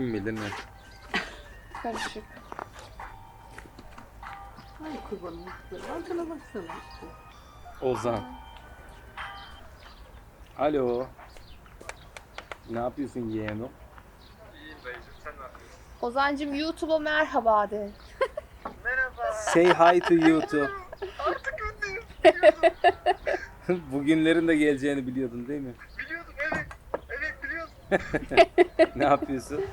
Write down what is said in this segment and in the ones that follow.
Kim bilir ne. Karışık. Ay kurbanım. Arkana baksana işte. Ozan. Alo. Ne yapıyorsun yeğenim? Ozancım YouTube'a merhaba de. Say hi to YouTube. Bugünlerin de geleceğini biliyordun değil mi? Biliyordum evet. Evet biliyordum. Ne yapıyorsun?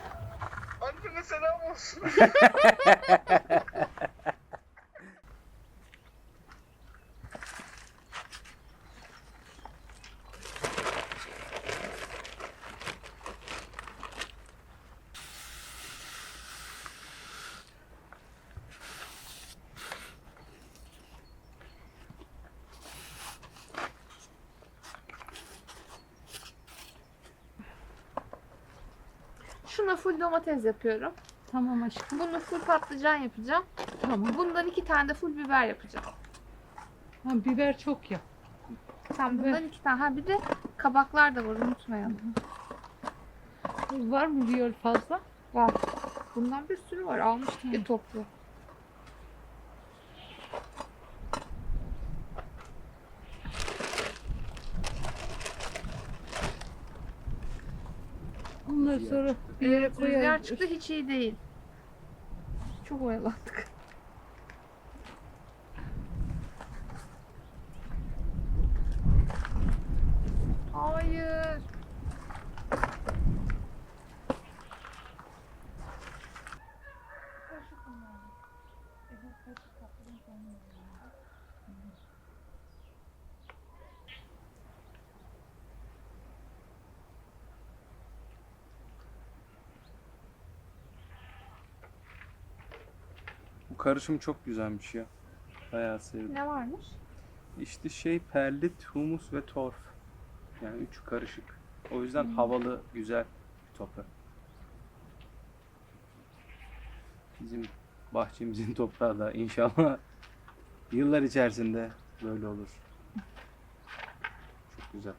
Olsun. Şuna full domates yapıyorum. Tamam aşkım. Bunu full patlıcan yapacağım. Tamam. Bundan iki tane de full biber yapacağım. Ha, biber çok ya. Tamam bundan iki tane. Ha bir de kabaklar da var unutmayalım. Var mı biber fazla? Var. Bundan bir sürü var. Almıştık ya toplu. Ondan sonra bir yere Evet, rüzgar koyarız. çıktı hiç iyi değil. Çok oyalandık. Hayır. Bu karışım çok güzelmiş ya. Bayağı sevdim. Ne varmış? İşte şey perlit, humus ve torf. Yani üç karışık. O yüzden havalı, güzel bir toprak. Bizim bahçemizin toprağı da inşallah yıllar içerisinde böyle olur. Çok güzel.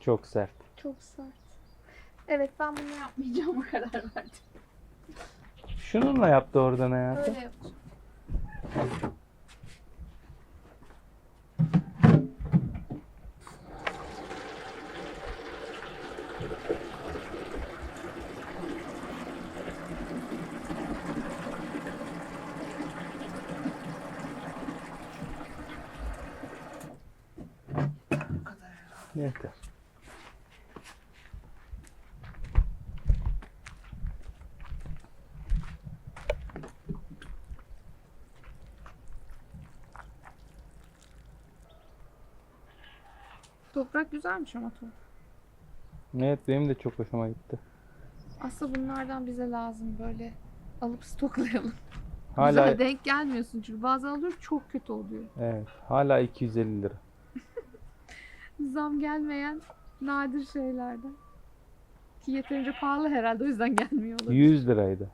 Çok sert. Çok sert. Evet ben bunu yapmayacağım karar verdim. Şununla yaptı oradan hayatım. Öyle yapacağım. Toprak güzelmiş ama toprak. Evet benim de çok hoşuma gitti. Aslında bunlardan bize lazım böyle alıp stoklayalım. Hala Güzel denk gelmiyorsun çünkü bazen alıyor çok kötü oluyor. evet hala 250 lira. Zam gelmeyen nadir şeylerden. Ki yeterince pahalı herhalde o yüzden gelmiyor olabilir. 100 liraydı.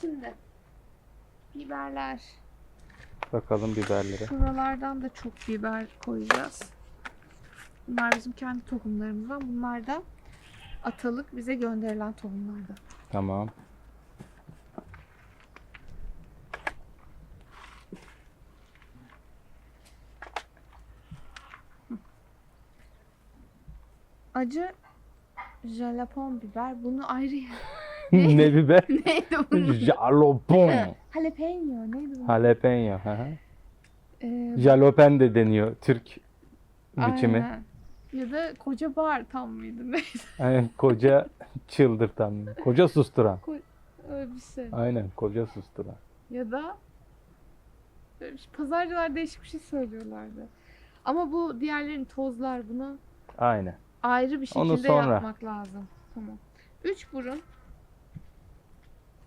Şimdi biberler. Bakalım biberlere. Şuralardan da çok biber koyacağız. Bunlar bizim kendi tohumlarımızdan. Bunlar da atalık bize gönderilen tohumlardan. Tamam. Acı jalapon biber. Bunu ayrı ne biber? Neydi bunun? Jalopon. Jalapeno. Neydi bu? Jalapeno. hı hı. Ee, Jalopen de deniyor Türk biçimi. aynen. Ya da koca bar tam mıydı? Neyse. Aynen koca çıldırtan. Koca susturan. Öyle bir şey. Aynen koca susturan. Ya da böyle bir şey- pazarcılar değişik bir şey söylüyorlardı. Ama bu diğerlerin tozlar bunu Aynen. ayrı bir şekilde Onu sonra. yapmak lazım. Tamam. Üç burun.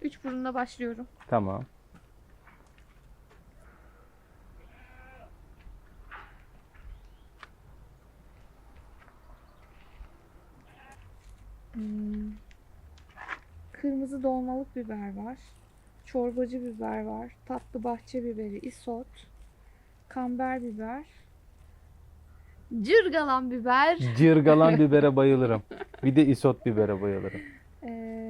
Üç burunla başlıyorum. Tamam. Hmm. Kırmızı dolmalık biber var. Çorbacı biber var. Tatlı bahçe biberi, isot. Kamber biber. Cırgalan biber. Cırgalan bibere bayılırım. Bir de isot bibere bayılırım. Eee,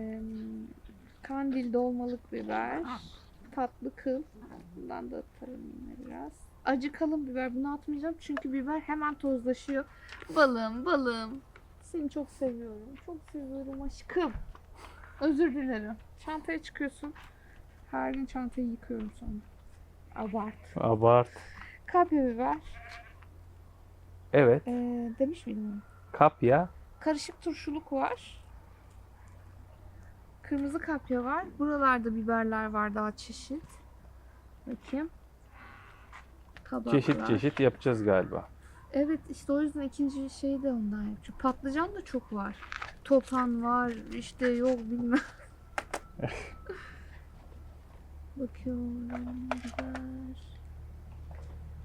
kandil dolmalık biber. Tatlı kıl. Bundan da atarım yine biraz. Acı kalın biber. Bunu atmayacağım çünkü biber hemen tozlaşıyor. Balım, balım. Seni çok seviyorum. Çok seviyorum aşkım. Özür dilerim. Çantaya çıkıyorsun. Her gün çantayı yıkıyorum sonra. Abart. Abart. Kapya biber. Evet. Eee, demiş miydim? Kapya. Karışık turşuluk var. Kırmızı kapya var. Buralarda biberler var daha çeşit. Bakayım. Tabaklar. Çeşit çeşit yapacağız galiba. Evet işte o yüzden ikinci şeyi de ondan yapacağım. Patlıcan da çok var. Topan var. işte yok bilmem. Bakıyorum. Biber.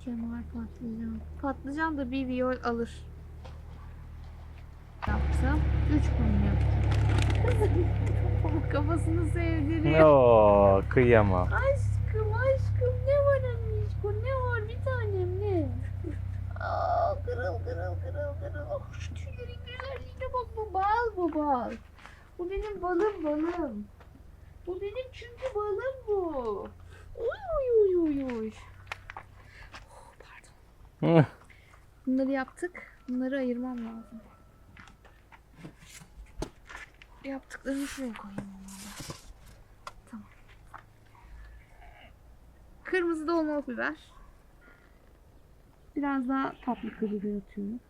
Kemal patlıcan. Patlıcan da bir viyol alır. Yaptım. Üç mum yaptım. Kafasını sevdiriyor. Oo, kıyamam. Aşkım aşkım ne var annişko ne var bir tanem ne? Aa, kırıl kırıl kırıl kırıl. Oh, şu tüylerin güzelliğine bak bu bal bu bal. Bu benim balım balım. Bu benim çünkü balım bu. Uy uy uy uy uy. Oh, pardon. Hı. Bunları yaptık. Bunları ayırmam lazım. Yaptıklarımı şuraya koyayım onları. Tamam. Kırmızı dolmalık biber. Biraz daha tatlı kırmızı atıyorum.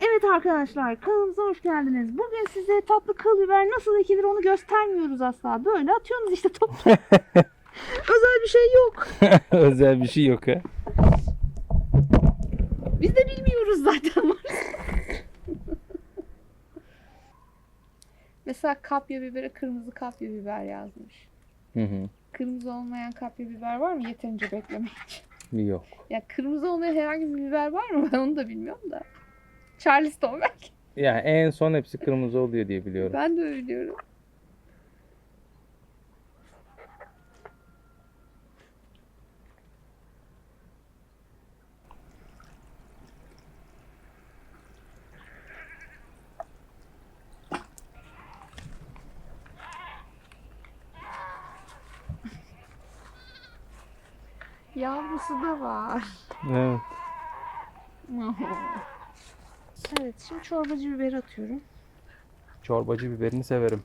Evet arkadaşlar kanalımıza hoş geldiniz. Bugün size tatlı kıl biber nasıl ekilir onu göstermiyoruz asla. Böyle atıyorsunuz işte top. Özel bir şey yok. Özel bir şey yok ha. Mesela kapya bibere kırmızı kapya biber yazmış. Hı hı. Kırmızı olmayan kapya biber var mı yeterince beklemek için? Yok. Ya kırmızı olmayan herhangi bir biber var mı? Ben onu da bilmiyorum da. Charleston belki. Yani en son hepsi kırmızı oluyor diye biliyorum. Ben de öyle biliyorum. Yavrusu da var. Evet. Evet, şimdi çorbacı biberi atıyorum. Çorbacı biberini severim.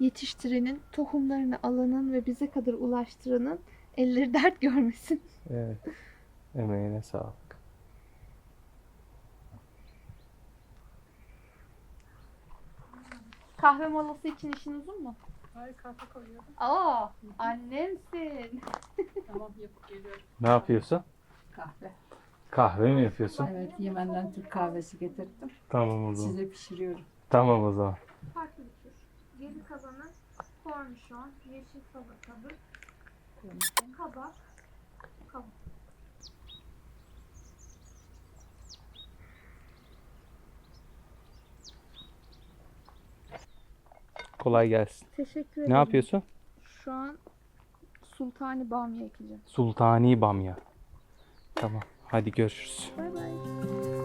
Yetiştirenin, tohumlarını alanın ve bize kadar ulaştıranın elleri dert görmesin. Evet. Emeğine sağlık. Kahve molası için işin uzun mu? Hayır kahve koyuyorum. Aa, annemsin. Tamam yapıp geliyorum. Ne yapıyorsun? Kahve. Kahve mi yapıyorsun? Evet, Yemen'den Türk kahvesi getirdim. Tamam o zaman. Size pişiriyorum. Tamam o zaman. Farklı bir tür. Geri kalanı kornişon, yeşil salatalık, kabak, kabak. Kolay gelsin. Teşekkür ederim. Ne yapıyorsun? Şu an sultani bamya ekeceğim. Sultani bamya. Tamam. Hadi görüşürüz. Bay bay.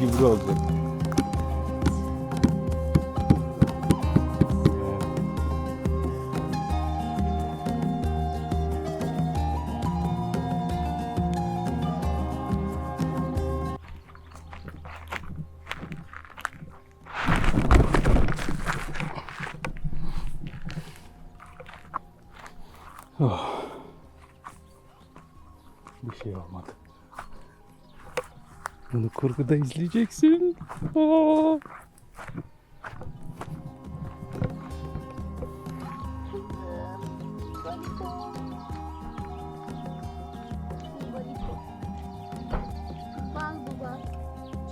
Bunlar kurguda izleyeceksin. Aa.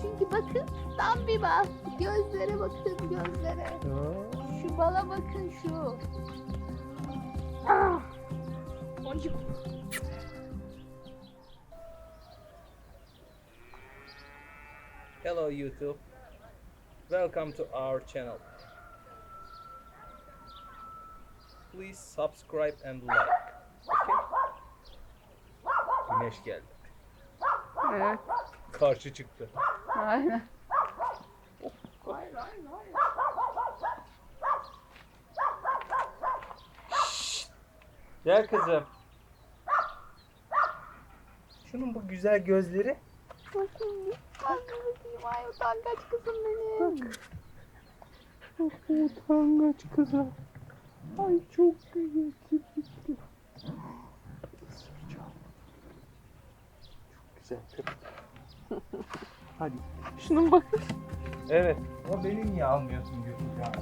Çünkü bakın tam bir bal. Gözlere bakın gözlere. Şu bala bakın şu. Hello YouTube. Welcome to our channel. Please subscribe and like. Okay? Güneş geldi. Evet. Karşı çıktı. Aynen. Gel kızım. Şunun bu güzel gözleri. Bakın. Bak bakayım. Ay utangaç kızım benim. Bu utangaç kıza. Ay çok güzel kirpikli. Çok güzel köpek. Hadi. Şunun bak. Evet. Ama beni niye almıyorsun Gülcan?